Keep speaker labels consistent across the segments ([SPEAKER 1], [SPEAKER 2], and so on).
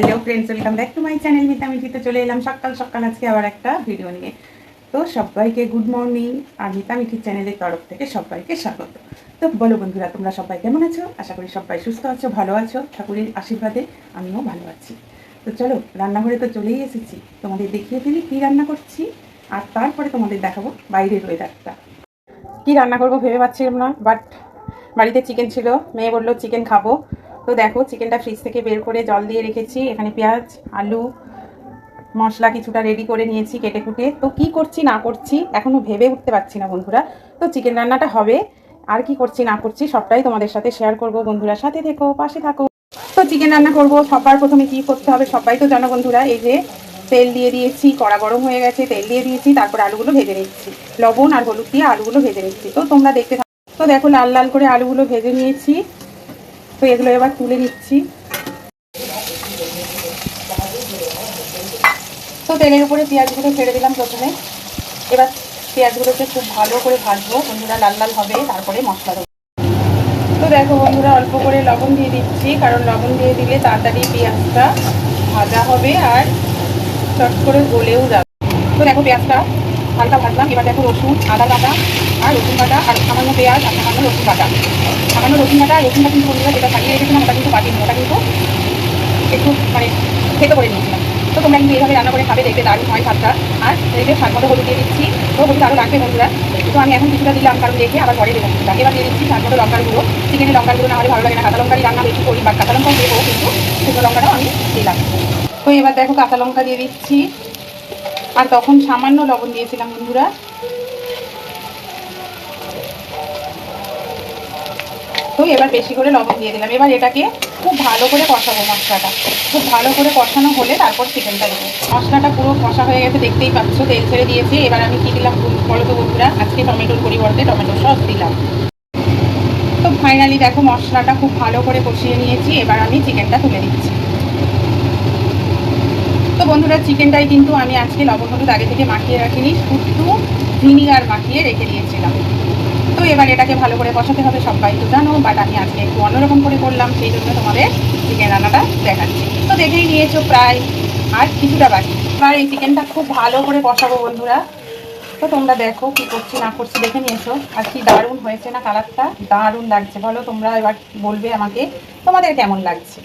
[SPEAKER 1] Hello friends welcome back to my channel Mita মিঠিতে চলে এলাম সকাল সকাল আজকে আবার একটা ভিডিও নিয়ে। তো সবাইকে গুড মর্নিং আর মিতা মিঠির চ্যানেলের তরফ থেকে সবাইকে স্বাগত। তো বলো বন্ধুরা, তোমরা সবাই কেমন আছো? আশা করি সবাই সুস্থ আছো, ভালো আছো। ঠাকুরের আশীর্বাদে আমিও ভালো আছি। তো চলো, রান্নাঘরে তো চলেই এসেছি। তোমাদের দেখিয়ে ফেলি কী রান্না করছি আর তারপরে তোমাদের দেখাবো বাইরের ওয়েদারটা কী রান্না করব ভেবে পাচ্ছিলাম না বাট বাড়িতে চিকেন ছিল। মেয়ে বলল চিকেন খাব। তো দেখো চিকেনটা ফ্রিজ থেকে বের করে জল দিয়ে রেখেছি। এখানে পেঁয়াজ, আলু, মশলা কিছুটা রেডি করে নিয়েছি কেটে কুটে। তো কি করছি, না করছি এখনও ভেবে উঠতে পারছি না বন্ধুরা। তো চিকেন রান্নাটা হবে। আর কি করছি, না করছি, সবটাই তোমাদের সাথে শেয়ার করব বন্ধুরা। সাথে থেকো, পাশে থাকো। তো চিকেন রান্না করব, সবার প্রথমে কি করতে হবে সবাই তো জানো বন্ধুরা, এই যে তেল দিয়ে দিয়েছি, কড়া গরম হয়ে গেছে, তেল দিয়ে দিয়েছি, তারপর আলুগুলো ভেজে নিচ্ছি। লবণ আর হলুদ দিয়ে আলুগুলো ভেজে নিচ্ছি। তো তোমরা দেখতে থাকো তো দেখো লাল লাল করে আলুগুলো ভেজে নিয়েছি। তো এগুলো এবার তুলে নিচ্ছি। তো তেলের উপরে পেঁয়াজগুলো ছেড়ে দিলাম প্রথমে। এবার পেঁয়াজগুলোকে খুব ভালো করে ভাজবো। বন্ধুরা, লাল লাল হবে, তারপরে মশলা দেবো। তো দেখো বন্ধুরা, অল্প করে লবণ দিয়ে দিচ্ছি, কারণ লবণ দিয়ে দিলে তাড়াতাড়ি পেঁয়াজটা ভাজা হবে আর চট করে গলেও যাবে। তো দেখো পেঁয়াজটা হালকা ভাজলাম, এবার দেখো রসুন, আদা বাটা আর রসুন বাটা আর সামান্য পেঁয়াজ আর সামান্য রসুন বাটা। সামান্য রসুন বাটা রসুনটা কিন্তু বন্ধুরা যেটা ছাড়িয়ে রেখেছিলাম, ওটা কিন্তু বাটিনি ওটা কিন্তু একটু মানে খেতে করে নিয়েছিলাম। তো তোমরা কিন্তু এইভাবে রান্না করে খাবে দেখবে দারুণ হয় ভাতটা আর যে স্বাদ মতো হলুদ দিয়ে দিচ্ছি, তো হলুদ আরও রাখবে বন্ধুরা। তো আমি এখন কিছুটা দিলাম, কারণ দেখে আবার ঘরে দেবো কিছুটা। এবার দিয়ে দিচ্ছি স্বাদ মতো লঙ্কার গুঁড়ো। চিকেনের লঙ্কার গুঁড়ো না হলে ভালো লাগে না। কাঁচা লঙ্কারই রান্না বেশি করি বা কাঁচা লঙ্কাও দেবো, কিন্তু শুকনো লঙ্কাটাও আমি দিলাম। তো এবার দেখো কাঁচা লঙ্কা দিয়ে দিচ্ছি। আর তখন সামান্য লবণ দিয়েছিলাম বন্ধুরা। তো এবার বেশি করে লবণ দিয়ে দিলাম। এবার এটাকে খুব ভালো করে কষাবো মশলাটা। খুব ভালো করে কষানো হলে তারপর চিকেনটা দেবো। মশলাটা পুরো কষা হয়ে গেছে, দেখতেই পাচ্ছ, তেল ছেড়ে দিয়েছি। এবার আমি কী দিলাম বলো তো বন্ধুরা? আজকে টমেটোর পরিবর্তে টমেটো সস দিলাম। তো ফাইনালি দেখো মশলাটা খুব ভালো করে কষিয়ে নিয়েছি। এবার আমি চিকেনটা তুলে দিচ্ছি। তো বন্ধুরা, চিকেনটাই কিন্তু আমি আজকে লবণ হলুদ আগে থেকে মাখিয়ে রাখিনি, শুধু ভিনিগার মাখিয়ে রেখে দিয়েছিলাম। তো এবার এটাকে ভালো করে বসাতে হবে, সবাই তো জানো বাট আমি আজকে একটু অন্যরকম করে করলাম, সেই জন্য তোমাদের চিকেন রান্নাটা দেখাচ্ছি। তো দেখেই নিয়েছো প্রায় আর কিছুটা বাকি। এবার এই চিকেনটা খুব ভালো করে বসাবো বন্ধুরা। তো তোমরা দেখো কি করছি, না করছি, দেখে নিয়েছো। আর কি দারুণ হয়েছে না, কালারটা দারুণ লাগছে। বলো তোমরা এবার বলবে আমাকে, তোমাদের কেমন লাগছে?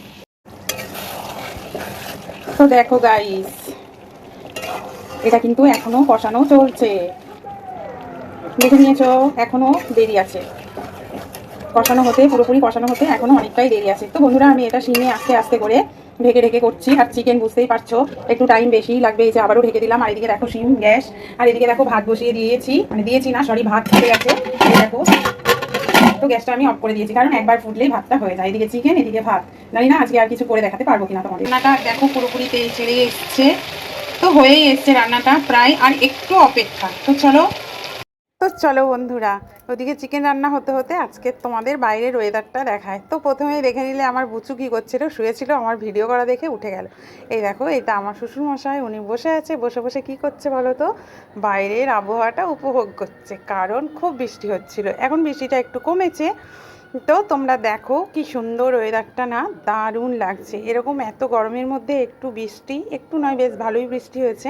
[SPEAKER 1] তো দেখো গাইস এটা কিন্তু এখনও কষানো চলছে। দেখে নিয়েছো, এখনও দেরি আছে। কষানো হতে, পুরোপুরি কষানো হতে এখনও অনেকটাই দেরি আছে। তো বন্ধুরা, আমি এটা শিমে আস্তে আস্তে করে ঢেকে ঢেকে করছি, আর চিকেন বুঝতেই পারছ, একটু টাইম বেশি লাগবে, এই যে আবারও ঢেকে দিলাম। আর এদিকে দেখো শিম, গ্যাস, আর এদিকে দেখো ভাত বসিয়ে দিয়েছি। মানে দিয়েছি না সরি ভাত ফুটে গেছে। দেখো তো গ্যাসটা আমি অফ করে দিয়েছি, কারণ একবার ফুটলেই ভাতটা হয়ে যায়। এদিকে চিকেন এদিকে ভাত। জানি না আজকে আর কিছু করে দেখাতে পারব কিনা তোমাদের। রান্নাটা দেখো, পুরোপুরি তেল ছেড়ে এসছে। তো হয়েই এসছে রান্নাটা প্রায়, আর একটু অপেক্ষা। তো চলো তো চলো বন্ধুরা, ওদিকে চিকেন রান্না হতে হতে আজকে তোমাদের বাইরের ওয়েদারটা দেখায়। তো প্রথমেই দেখে নিলে আমার বুচু কী করছিল, শুয়েছিল, আমার ভিডিও করা দেখে উঠে গেল। এই দেখো, এই এটা আমার শ্বশুর মশাই উনি বসে আছে, বসে বসে কি করছে বলো তো? বাইরের আবহাওয়াটা উপভোগ করছে, কারণ খুব বৃষ্টি হচ্ছিল। এখন বৃষ্টিটা একটু কমেছে, তো তোমরা দেখো কি সুন্দর ওয়েদারটা না দারুণ লাগছে। এরকম এত গরমের মধ্যে একটু বৃষ্টি, একটু নয়, বেশ ভালোই বৃষ্টি হয়েছে।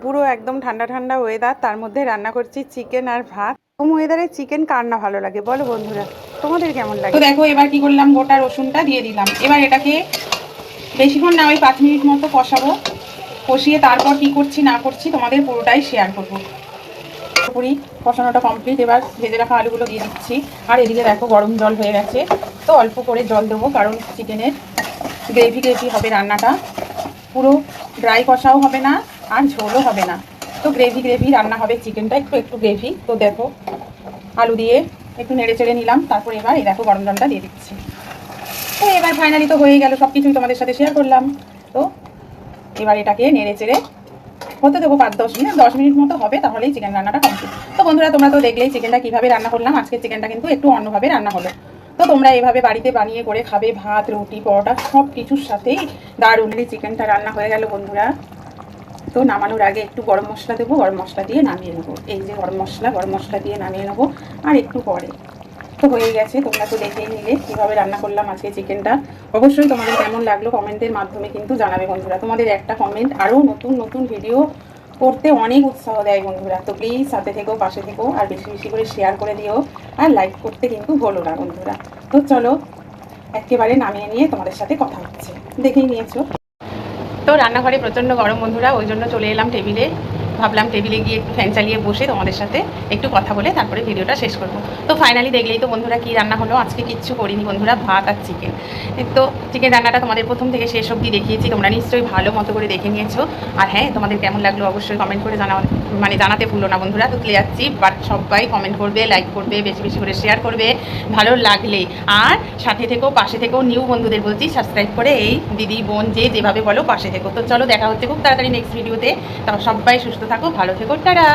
[SPEAKER 1] পুরো একদম ঠান্ডা ঠান্ডা ওয়েদার তার মধ্যে রান্না করছি চিকেন আর ভাত। কম ওয়েদারে চিকেন কার না ভালো লাগে? বলো বন্ধুরা, তোমাদের কেমন লাগে? তো দেখো, এবার কি করলাম, গোটা রসুনটা দিয়ে দিলাম। এবার এটাকে বেশিক্ষণ না, ওই পাঁচ মিনিট মতো কষাবো। কষিয়ে তারপর কি করছি, না করছি, তোমাদের পুরোটাই শেয়ার করব। পুরোপুরি কষানোটা কমপ্লিট এবার ভেজে রাখা আলুগুলো দিয়ে দিচ্ছি। আর এদিকে দেখো, গরম জল হয়ে গেছে। তো অল্প করে জল দেবো, কারণ চিকেনের গ্রেভি গ্রেভি হবে রান্নাটা। পুরো ড্রাই কষাও হবে না। আর ঝোলও হবে না। তো গ্রেভি গ্রেভি রান্না হবে। চিকেনটা একটু একটু গ্রেভি তো দেখো, আলু দিয়ে একটু নেড়ে চেড়ে নিলাম। তারপর এবার এই দেখো গরম জলটা দিয়ে দিচ্ছি। তো এবার ফাইনালি তো হয়ে গেল সব কিছুই তোমাদের সাথে শেয়ার করলাম। তো এবার এটাকে নেড়ে চেড়ে হতে দেবো পাঁচ, দশ মিনিট। দশ মিনিট মতো হবে, তাহলেই চিকেন রান্নাটা কমপ্লিট তো বন্ধুরা, তোমরা তো দেখলেই চিকেনটা কীভাবে রান্না করলাম। আজকে চিকেনটা কিন্তু একটু অন্যভাবে রান্না হলো। তো তোমরা এভাবে বাড়িতে বানিয়ে করে খাবে, ভাত, রুটি, পরোটা সব কিছুর সাথেই দারুণ। চিকেনটা রান্না হয়ে গেল বন্ধুরা। তো নামানোর আগে একটু গরম মশলা দেবো, গরম মশলা দিয়ে নামিয়ে নেব। এই যে গরম মশলা গরম মশলা দিয়ে নামিয়ে নেব। আর একটু পরে। তো হয়ে গেছে, তোমরা তো দেখেই নিলে কীভাবে রান্না করলাম আজকে চিকেনটা। অবশ্যই তোমাদের কেমন লাগল কমেন্টের মাধ্যমে কিন্তু জানাবে বন্ধুরা। তোমাদের একটা কমেন্ট আরও নতুন নতুন ভিডিও করতে অনেক উৎসাহ দেয় বন্ধুরা। তো প্লিজ সাথে থেকো, পাশে থেকো, আর বেশি বেশি করে শেয়ার করে দিও। আর লাইক করতে কিন্তু ভুলো না বন্ধুরা। তো চলো, একেবারে নামিয়ে নিয়ে তোমাদের সাথে কথা হচ্ছে। দেখেই নিয়েছো। রান্নাঘরে প্রচণ্ড গরম বন্ধুরা ওই জন্য চলে এলাম টেবিলে। ভাবলাম টেবিলে গিয়ে একটু ফ্যান চালিয়ে বসে তোমাদের সাথে একটু কথা বলে তারপরে ভিডিওটা শেষ করব। তো ফাইনালি দেখলেই তো বন্ধুরা কী রান্না হলো? আজকে কিচ্ছু করিনি বন্ধুরা, ভাত আর চিকেন তো চিকেন রান্নাটা তোমাদের প্রথম থেকে শেষ অবধি দেখিয়েছি, তোমরা নিশ্চয়ই ভালো মতো করে দেখে নিয়েছো। আর হ্যাঁ তোমাদের কেমন লাগল অবশ্যই কমেন্ট করে জানা মানে জানাতে ভুলো না বন্ধুরা, তো তুলে যাচ্ছি বাট সবাই কমেন্ট করবে লাইক করবে, বেশি বেশি করে শেয়ার করবে, ভালো লাগলে। আর সাথে থেকেও, পাশে থেকেও নিউ বন্ধুদের বলছি সাবস্ক্রাইব করে এই দিদি, বোন, যে যেভাবে বলো, পাশে থেকো। তো চলো দেখা হচ্ছে খুব তাড়াতাড়ি নেক্সট ভিডিওতে তো। সবাই সুস্থ থাকো ভালো থেকো টাটা